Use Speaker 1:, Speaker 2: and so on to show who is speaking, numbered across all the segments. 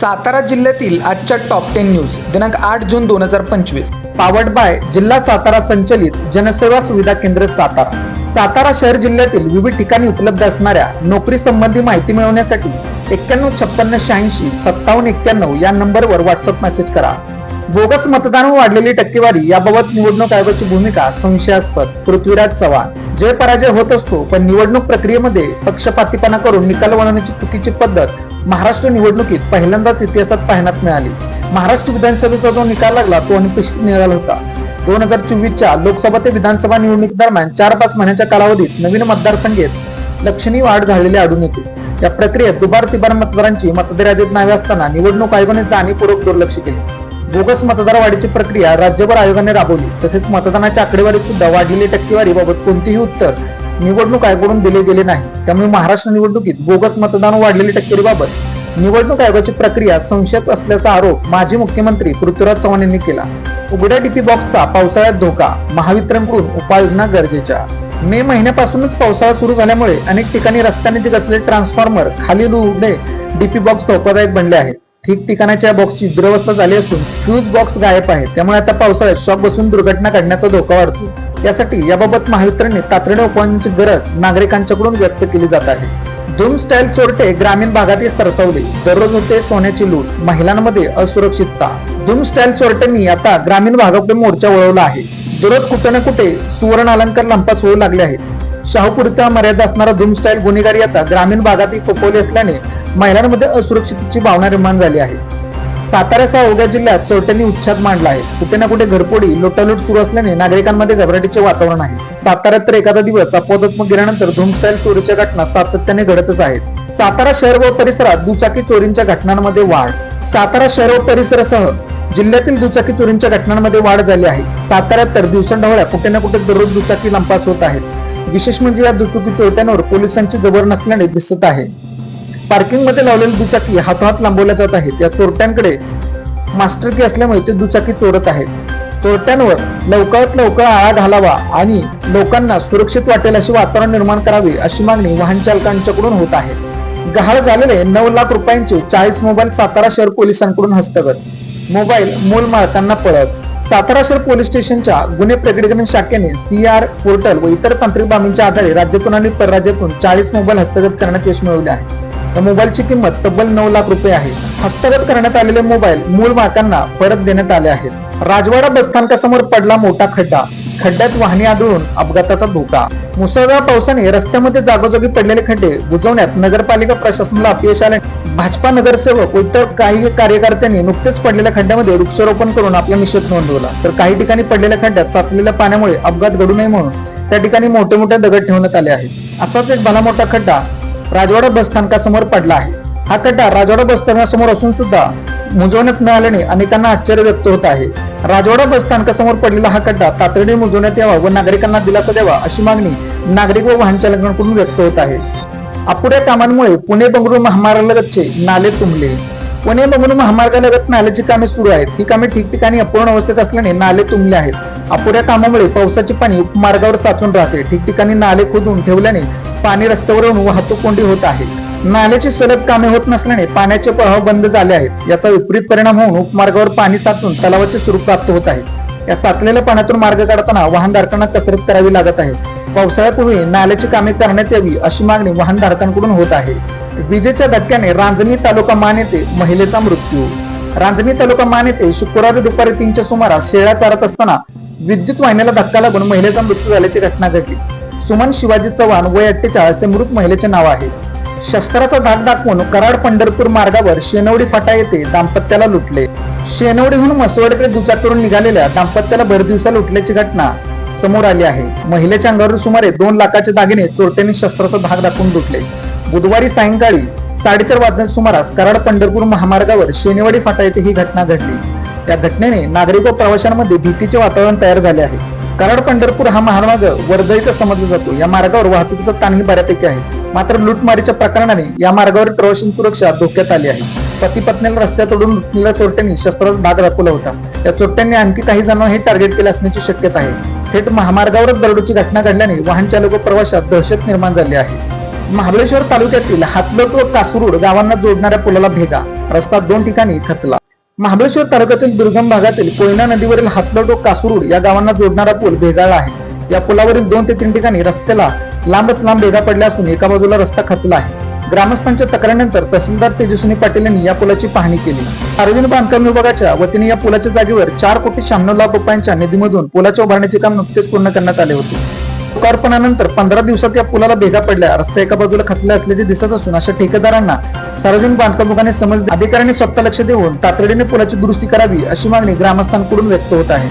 Speaker 1: सातारा जिल्ह्यातील आजच्या top ten news दिनांक आठ जून दोन हजार पंचवीस.
Speaker 2: पावड बाय जिल्हा सातारा संचलित जनसेवा सुविधा केंद्र सातारा. सातारा शहर जिल्ह्यातील विविध ठिकाणी उपलब्ध असणाऱ्या नोकरी संबंधी माहिती मिळवण्यासाठी एक्क्याण्णव छप्पन्न शहाऐंशी सत्तावन्न एक्क्याण्णव या नंबरवर व्हॉट्सअप मेसेज करा. बोगस मतदान वाढलेली टक्केवारी याबाबत निवडणूक आयोगाची भूमिका संशयास्पद. पृथ्वीराज चव्हाण. जय पराजय होत असतो पण निवडणूक प्रक्रियेमध्ये पक्षपातीपणा करून निकाल वळवण्याची चुकीची पद्धत महाराष्ट्र निवडणुकीत पहिल्यांदाच इतिहासात पाहण्यात मिळाली. महाराष्ट्र विधानसभेचा जो निकाल लागला तो अनिपेक्षित निघाला होता. दोन हजार चोवीसच्या लोकसभा ते विधानसभा निवडणुकी दरम्यान चार पाच महिन्याच्या कालावधीत नवीन मतदारसंघेत लक्षणीय वाढ झालेली आढळून येते. या प्रक्रियेत दुबार तिबार मतदारांची मतदार यादीत नावे असताना निवडणूक आयोगाने जाणीवपूर्वक दुर्लक्ष केले. बोगस मतदार वाढीची प्रक्रिया राज्यभर आयोगाने राबवली तसेच मतदानाच्या आकडेवारीत सुद्धा वाढलेली टक्केवारी बाबत कोणतेही उत्तर निवडणूक आयोगाकडून दिले गेले नाही. त्यामुळे महाराष्ट्र निवडणुकीत बोगस मतदान वाढलेली टक्केरीबाबत निवडणूक आयोगाची प्रक्रिया संशयात असल्याचा आरोप माजी मुख्यमंत्री पृथ्वीराज चव्हाण यांनी केला. उघड्या डीपी बॉक्सचा पावसाळ्यात धोका महावितरणकडून उपाययोजना गरजेच्या. मे महिन्यापासूनच पावसाळा सुरू झाल्यामुळे अनेक ठिकाणी रस्त्याने जे कसले ट्रान्सफॉर्मर खाली उडे डीपी बॉक्स धोकादायक बनले आहेत. ठिकठिकाणाच्या बॉक्सची दुरवस्था झाली असून फ्यूज बॉक्स गायब आहे त्यामुळे आता पावसाळ्यात शॉक बसून दुर्घटना घडण्याचा धोका वाढतो. यासाठी याबाबत महावितरणने तातडीने उपायांची गरज नागरिकांच्याकडून व्यक्त केली जात आहे. धूम स्टाईल चोरटे ग्रामीण भागातही सरसावले. दररोज होते सोन्याची लूट महिलांमध्ये असुरक्षितता. धूम स्टाईल चोरट्यांनी आता ग्रामीण भागाकडे मोर्चा वळवला आहे. दररोज कुठे ना कुठे सुवर्ण अलंकार लंपास होऊ लागले आहेत. शाहूपुरीचा मर्यादा असणारा धूम स्टाईल गुन्हेगारी आता ग्रामीण भागातही फोफवली असल्याने महिलांमध्ये असुरक्षिततेची भावना निर्माण झाली आहे. साताऱ्यासह अवघ्या जिल्ह्यात चोरट्यांनी उच्छाद मांडला आहे. कुठे ना कुठे घरपोडी लोटालूट सुरू असल्याने नागरिकांमध्ये घबराटीचे वातावरण आहे. साताऱ्यात तर एखादा दिवस अपवादात्मक गेल्यानंतर धूमस्टाईल चोरीच्या घटना सातत्याने घडतच आहेत. सातारा शहर व परिसरात दुचाकी चोरींच्या घटनांमध्ये वाढ. सातारा शहर व परिसरासह जिल्ह्यातील दुचाकी चोरींच्या घटनांमध्ये वाढ झाली आहे. साताऱ्यात तर दिवसंढवळ्या कुठे ना कुठे दररोज दुचाकी लंपास होत आहेत. विशेष म्हणजे या दुचाकी चोरट्यांवर पोलिसांची जबर नसल्याने दिसत आहे. पार्किंगमध्ये लावलेली दुचाकी हातोहात लांबवल्या जात आहेत. या चोरट्यांकडे मास्टर की असल्यामुळे ते दुचाकी चोरत आहेत. चोरट्यांवर लवकरात लवकर आळा घालावा आणि लोकांना सुरक्षित वाटेल असे वातावरण निर्माण करावे अशी मागणी वाहन चालकांच्याकडून होत आहे. गहाळ झालेले नऊ लाख रुपयांचे चाळीस मोबाईल सातारा शहर पोलिसांकडून हस्तगत. मोबाईल मूल मालकांना परत सातारा शहर पोलीस स्टेशनच्या गुन्हे प्रकटीकरण शाखेने सी आर पोर्टल व इतर तांत्रिक बाबींच्या आधारे राज्यातून आणि परराज्यातून चाळीस मोबाईल हस्तगत करण्यात यश मिळवले आहे. या मोबाईलची किंमत तब्बल नऊ लाख रुपये आहे. हस्तगत करण्यात आलेले मोबाईल मूळ मालकांना परत देण्यात आले आहेत. राजवाडा बसस्थानकासमोर पडला मोठा खड्डा. खड्ड्यात वाहने आदळून अपघाताचा धोका. मुसळधार पावसाने रस्त्यामध्ये जागोजागी पडलेले खड्डे बुजवण्यात नगरपालिका प्रशासनाला अपयश आले. भाजपा नगरसेवक व इतर काही कार्यकर्त्यांनी नुकतेच पडलेल्या खड्ड्यामध्ये वृक्षारोपण करून आपला निषेध नोंदवला. तर काही ठिकाणी पडलेल्या खड्ड्यात साचलेल्या पाण्यामुळे अपघात घडू नये म्हणून त्या ठिकाणी मोठे मोठे दगड ठेवण्यात आले आहेत. असाच एक भला मोठा खड्डा राजवाडा बसस्थानकासमोर पडला आहे. हा खड्डा राजवाडा बसस्थानकासमोर असून सुद्धा मुजवण्यात न आल्याने अनेकांना आश्चर्य व्यक्त होत आहे. राजवाडा बस स्थानकासमोर पडलेला हा खड्डा तातडीने मुजवण्यात यावा व नागरिकांना दिलासा द्यावा अशी मागणी नागरिक व वाहन चालकांकडून व्यक्त होत आहे. अपुऱ्या कामांमुळे पुणे बंगळुरू महामार्गालगतचे नाले तुंबले. पुणे बंगळुरू महामार्गालगत नाल्याची कामे सुरू आहेत. ही कामे ठिकठिकाणी अपूर्ण अवस्थेत असल्याने नाले तुंबले आहेत. अपुऱ्या कामामुळे पावसाचे पाणी मार्गावर साचून राहते. ठिकठिकाणी नाले खोदून ठेवल्याने पाणी रस्त्यावरून वाहतूक कोंडी होत आहे. नाल्याची सलग कामे होत नसल्याने पाण्याचे प्रवाह बंद झाले आहेत. याचा विपरीत परिणाम होऊन उपमार्गावर पाणी साचून तलावाचे स्वरूप प्राप्त होत आहे. या साचलेल्या पाण्यातून मार्ग काढताना वाहनधारकांना कसरत करावी लागत आहे. पावसाळ्यापूर्वी नाल्याची कामे करण्यात यावी अशी मागणी वाहनधारकांकडून होत आहे. विजेच्या धक्क्याने रांजणी तालुका मान येथे महिलेचा मृत्यू. रांजणी तालुका मान येथे शुक्रवारी दुपारी तीनच्या सुमारास शेळ्या चारत असताना विद्युत वाहिनीला धक्का लागून महिलेचा मृत्यू झाल्याची घटना घडली. सुमन शिवाजी चव्हाण वय अठ्ठेचाळीस हे मृत महिलेचे नाव आहे. शस्त्राचा धाक दाखवून कराड पंढरपूर मार्गावर शेनवडी फाटा येथे दाम्पत्याला लुटले. शेनवडीहून मसवडकडे दुचाकीवरून निघालेल्या दाम्पत्याला भरदिवसा लुटल्याची घटना समोर आली आहे. महिलेच्या अंगावर सुमारे दोन लाखाचे दागिने चोरट्यांनी शस्त्राचा धाक दाखवून लुटले. बुधवारी सायंकाळी साडेचार वाजण्याच्या सुमारास कराड पंढरपूर महामार्गावर शेनेवाडी फाटा येथे ही घटना घडली. त्या घटनेने नागरिक व प्रवाशांमध्ये भीतीचे वातावरण तयार झाले आहे. कराड पंढरपूर हा महामार्ग वर्दळीचा समजला जातो. या मार्गावर वाहतुकीचा ताणही बऱ्यापैकी आहे. मात्र लूटमारीच्या प्रकरणाने या मार्गावर प्रवासी सुरक्षा धोक्यात आली आहे. पती पत्नीला रस्त्यातोडून लुटलेल्या चोरट्यांनी शस्त्राचा भाग दाखवला होता. या चोरट्यांनी आणखी काही जणांना हे टार्गेट केले असण्याची शक्यता आहे. थेट महामार्गावरच दरोडीची घटना घडल्याने वाहन चालक व प्रवाशात दहशत निर्माण झाली आहे. महाबळेश्वर तालुक्यातील हातलोट व कासरूड गावांना जोडणाऱ्या पुलाला भेगा. रस्ता दोन ठिकाणी खचला. महाबळेश्वर तालुक्यातील दुर्गम भागातील कोयना नदीवरील हातलोट व या गावांना जोडणारा पूल भेगाळला आहे. या पुलावरील दोन ते तीन ठिकाणी रस्त्याला लांबच लांब भेगा पडल्या असून एका बाजूला रस्ता खचला आहे. ग्रामस्थांच्या तक्रारीनंतर तहसीलदार तेजस्विनी पाटील यांनी या पुलाची पाहणी केली. सार्वजनिक बांधकाम विभागाच्या वतीने या पुलाच्या जागेवर चार कोटी शहाण्णव लाख रुपयांच्या निधीमधून पुलाच्या उभारण्याचे काम नुकतेच पूर्ण करण्यात आले होते. लोकार्पणानंतर पंधरा दिवसात या पुलाला भेगा पडल्या. रस्ता एका बाजूला खचला असल्याचे दिसत असून अशा ठेकेदारांना सार्वजनिक बांधकाम विभागाने समज अधिकाऱ्यांनी स्वतः लक्ष देऊन तातडीने पुलाची दुरुस्ती करावी अशी मागणी ग्रामस्थांकडून व्यक्त होत आहे.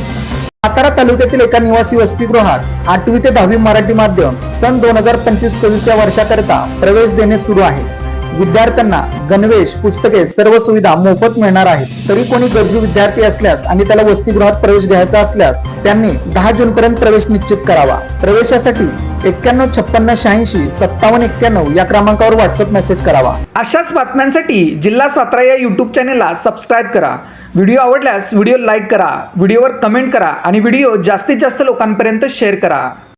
Speaker 2: सातारा तालुक्यातील एका निवासी वसतिगृहात आठवी ते दहावी मराठी माध्यम सन दोन हजार पंचवीस सव्वीस या वर्षाकरिता प्रवेश देणे सुरू आहे. विद्यार्थ्यांना गणवेश पुस्तके सर्व सुविधा मोफत मिळणार आहेत. तरी कोणी गरजू विद्यार्थी असल्यास आणि त्याला वसतिगृहात प्रवेश घ्यायचा असल्यास त्यांनी दहा जून पर्यंत प्रवेश निश्चित करावा. प्रवेशासाठी एक्क्याण्णव छप्पन्न शहाऐंशी सत्तावन्न एक्क्याण्णव या क्रमांकावर व्हॉट्सअप मेसेज करावा.
Speaker 1: अशाच बातम्यांसाठी जिल्हा सातारा या यूट्यूब चॅनेलला सबस्क्राईब करा. व्हिडिओ आवडल्यास व्हिडिओ लाईक करा व्हिडिओवर कमेंट करा आणि व्हिडिओ जास्तीत जास्त लोकांपर्यंत शेअर करा.